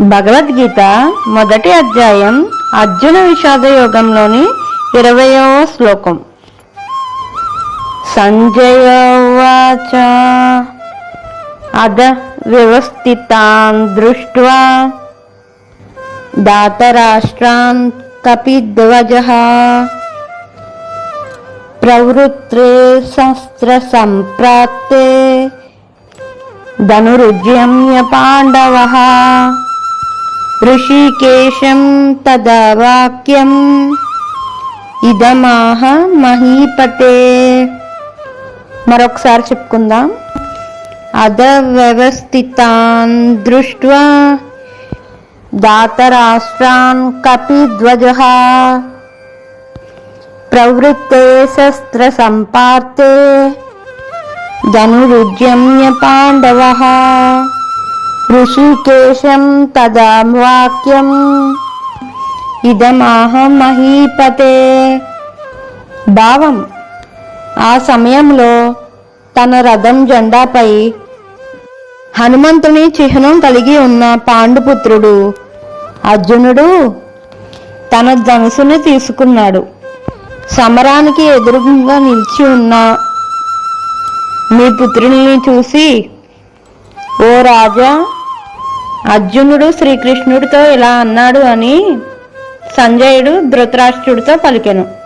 భగవద్గీత మొదటి అధ్యాయం అర్జున విషాద యోగంలోని ఇరవయవ శ్లోకం. సంజయ ఉవాచ అద వ్యవస్థితాన్ దృష్ట్వా. దాతరాష్ట్రాన్ కపిధ్వజ ప్రవృత్రే శస్త్ర సంప్రాప్తే. ధనురుజ్యమ్య పాండవ. ఋషికేశం తదా వాక్యం ఇదమాహ మహీపతే మరొకసారి చెప్పుకుందాం। అద వ్యవస్థితాన్ దృష్ట్వా దాతరాష్ట్రాన్ కపిధ్వజ। ప్రవృత్తే శస్త్ర సంపార్తే ధనురుద్యమ్య పాండవ। ఋషికేశం తదా వాక్యం ఇదమాహ మహీపతే భావం ఆ సమయంలో తన రథం జెండాపై హనుమంతుని చిహ్నం కలిగి ఉన్న పాండుపుత్రుడు అర్జునుడు తన ధనుసుని తీసుకున్నాడు సమరానికి ఎదురుగా నిలిచి ఉన్న మీ పుత్రుల్ని చూసి ఓ రాజా అర్జునుడు శ్రీకృష్ణుడితో ఇలా అన్నాడు అని సంజయుడు ధృతరాష్ట్రుడితో పలికెను.